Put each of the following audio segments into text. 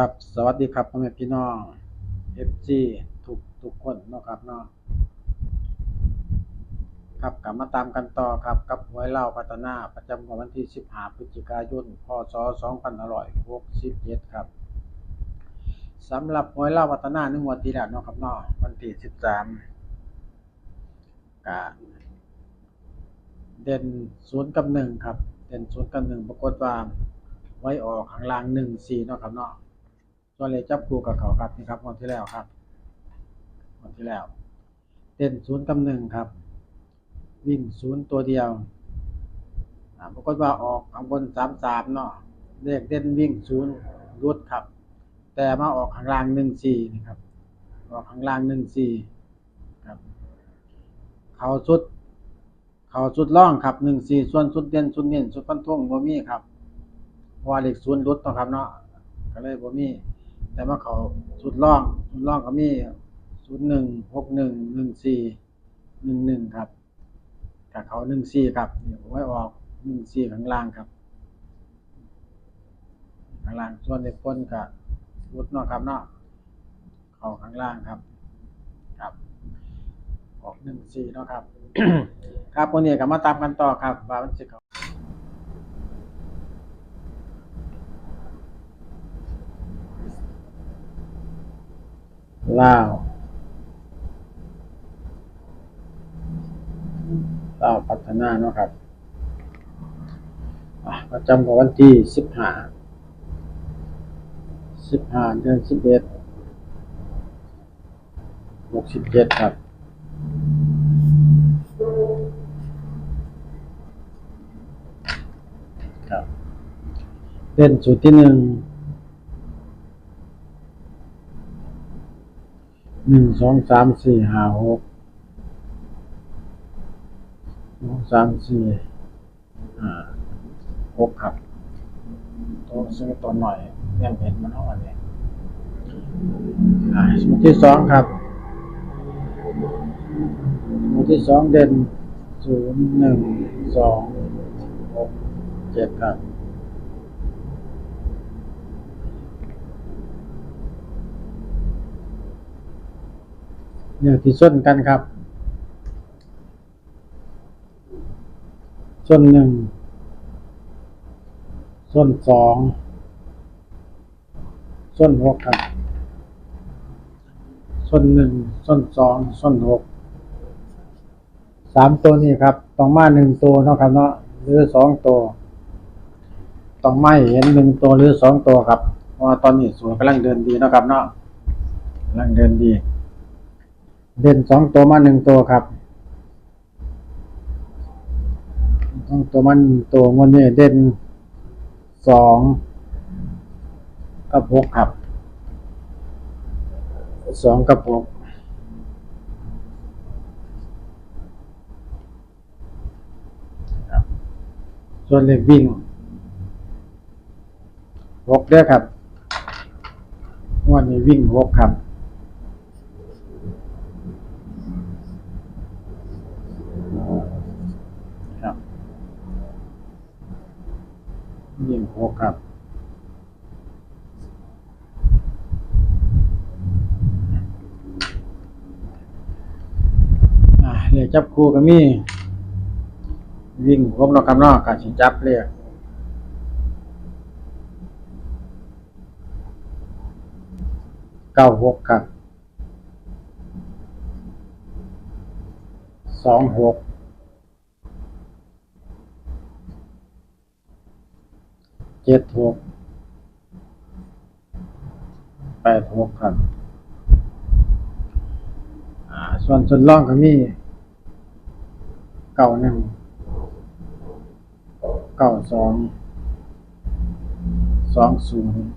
ครับ สวัสดีครับพ่อแม่พี่น้อง FG ทุกทุกคนเนาะครับเนาะครับกลับมาตามกันต่อครับกับหวยเล่าพัฒนาประจำของวันที่ 15 พฤศจิกายน พศ 2567 ครับสำหรับหวยเล่าพัฒนาในงวดที่แล้วเนาะครับเนาะวันที่ 13ก็เด่น0กับ1ครับ เด่น0กับ1ปรากฏว่าไว้ออกข้างล่าง1 4เนาะครับเนาะ ส่วนเลขจับคู่กับเขาครับนี่ครับงวดที่แล้วครับงวดที่แล้วเด่นศูนย์กับหนึ่งครับ วิ่งศูนย์ตัวเดียวปรากฏว่าออกข้างบนสามสามเนาะเลขเด่นวิ่งศูนย์รุดครับ แต่มาออกข้างล่างหนึ่งสี่นี่ครับ ออกข้างล่างหนึ่งสี่ครับ เขาสุด เขาสุดล่องครับหนึ่งสี่ส่วนสุดเด่นสุดเน้นสุดฟันธงบ่มีครับว่าเลขศูนย์รุดเนาะครับเนาะก็เลยบ่มี แต่ว่าเขาสุดล่องสุดล่องก็มีศูนย์หนึ่งหกหนึ่งหนึ่งสี่หนึ่งหนึ่งครับกับเขาหนึ่งสี่ครับนี่ผมไว้ออกหนึ่งสี่ข้างล่างครับ ข้างล่างส่วนในพ้นกับรุดนาะครับเนาะเขาข้างล่างครับ ครับ ออกหนึ่งสี่เนาะครับ ครับวันนี้ก็มาตามกันต่อครับว่ามันจะเขา ลาวลาวพัฒนาเนาะครับประจำของวันที่สิบห้าสิบห้าเดือนสิบเอ็ดหกสิบเจ็ดครับครับเล่นสูตรที่หนึ่ง หนึ่งสองสามสี่ห้าหกสองสามสี่ห้าหกครับตัวซื้อตัวหน่อยเรียงเห็นมันเท่าไหร่เนี่ยอ่าสมุดที่สองครับสมุดที่สองเด่นศูนย์หนึ่งสองหกเจ็ดครับ เนี่ยที่ส้นกันครับ ส้นหนึ่ง ส้นสอง ส้นหกครับ ส้นหนึ่ง ส้นสอง ส้นหก สามตัวนี้ครับ ต้องมาหนึ่งตัวเนาะครับเนาะ หรือสองตัว ต้องไม่เห็นหนึ่งตัวหรือสองตัวครับ เพราะว่าตอนนี้สวนกำลังเดินดีนะครับเนาะกำลังเดินดี เด่นสองตัวมาหนึ่งตัวครับสองตัวมันตัวมันนี่เด่นสองกับหกครับสองกับหกครับส่วนเลขวิ่งหกเด้อครับงวันนี้วิ่งหกครับครับ ยิ่งหกครับเรียกจับคู่ก็มี วิ่งครบเนาะครับนาะการสิจับเรียกเก้าหกครับสองหก เจ็ดหกแปดหกครับอ่าส่วนส่วนล่องก็มีเก้าหนึ่งเก้าสองสองศูนย์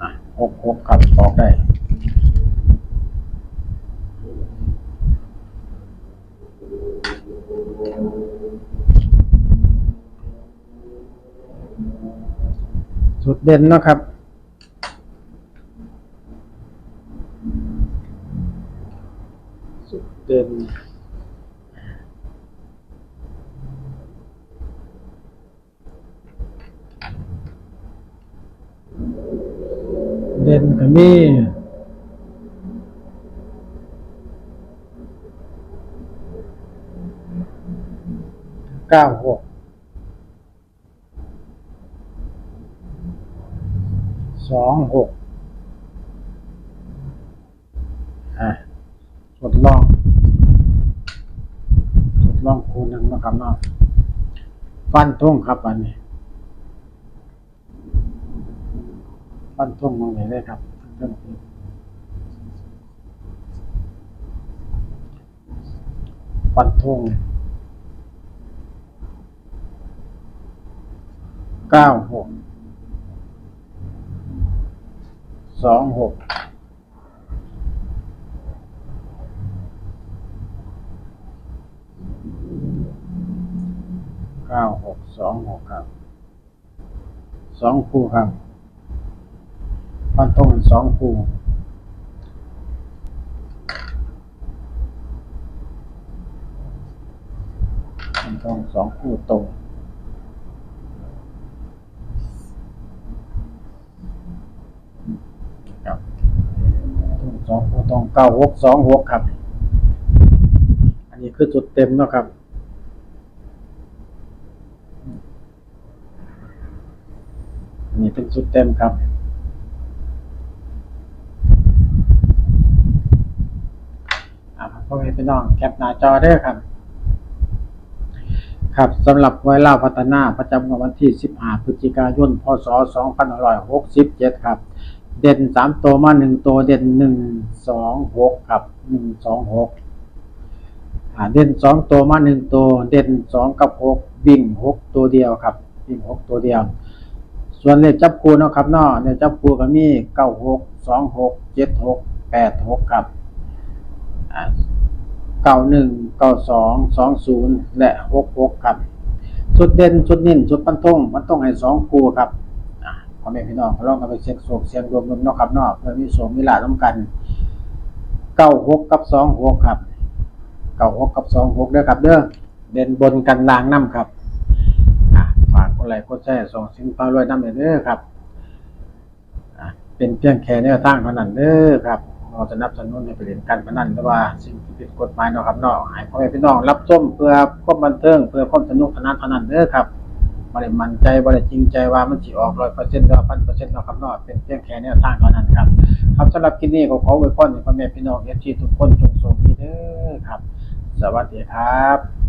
อะหกหกครับออกได้ สุดเด่นเนาะครับสุดเด่นนก็มีเก้าหก สองหกอะทดลองทดลองคูณหนึ่งนะครับเนาะฟันทุ่งครับอันนี้ฟันทุ่งมองไหนได้ครับเรื่องนี้ฟันทุ่งเก้าหก สองหกเก้าหกสองหกครับสองคู่ครับฟันตรงสองคู่ฟันตรงสองคู่ตรงครับตรงสองคู่ตรง เก้าหกสองหกครับ อันนี้คือจุดเต็มเนาะครับอันนี้เป็นจุดเต็มครับอ่าพ่อแม่พี่น้องแคปหน้าจอเด้ครับ ครับสำหรับไวล่าพัฒนาประจำวันที่ 15 พฤศจิกายน พศ 2567 ครับ เด่น3ตัวมา1ตัวเด่น1 2 6ครับ1 2 6อ่าเด่น2ตัวมา1ตัวเด่น2กับ6วิ่ง6ตัวเดียวครับวิ่ง6ตัวเดียว ส่วนเลขจับคูนะครับนาะเลขจับคูก็มี96 26 76 86ครับเก้าหนึ่งเก้าสองสองศูนย์และหกหกครับชุดเด่นชุดนิ่นชุดปันทงมันต้องให้สองคู่ครับ พ่อแม่พี่น้องก็ลองกันไปเช็คโศกเสียงรวมๆเนาะครับนาะเพื่อมีโสมมีลาต้องกันเก้าหกกับสองหกครับเก้าหกกับสองหกเด้อครับ เด้อเด่นบนกันลางน้ำครับฝากกดไลค์กดแชร์ส่งสินค้ารวยน้ำเด้อครับเป็นเพียงแค่แนวทางเท่านั้นเด้อครับเราจะนับสนุนให้ไปเล่นการพนันหรือว่าสิ่งที่ผิดกฎหมายนาะครับนาะให้พ่อแม่พี่น้องรับชมเพื่อความบันเทิงเพื่อความสนุกสนานเท่านั้นเด้อครับ บ่ได้มั่นใจบ่ได้จริงใจว่ามันสิออกร้อยเปอร์เซ็นต์หรือพันเปอร์เนาะครับเนาะเป็นเพียงแค่แนวทางเท่านั้นครับครับสำหรับคลิปนี้ก็ขออวยพรให้พ่อแม่พี่น้อง FC ทุกคนจงโชคดีเด้อครับ สวัสดีครับ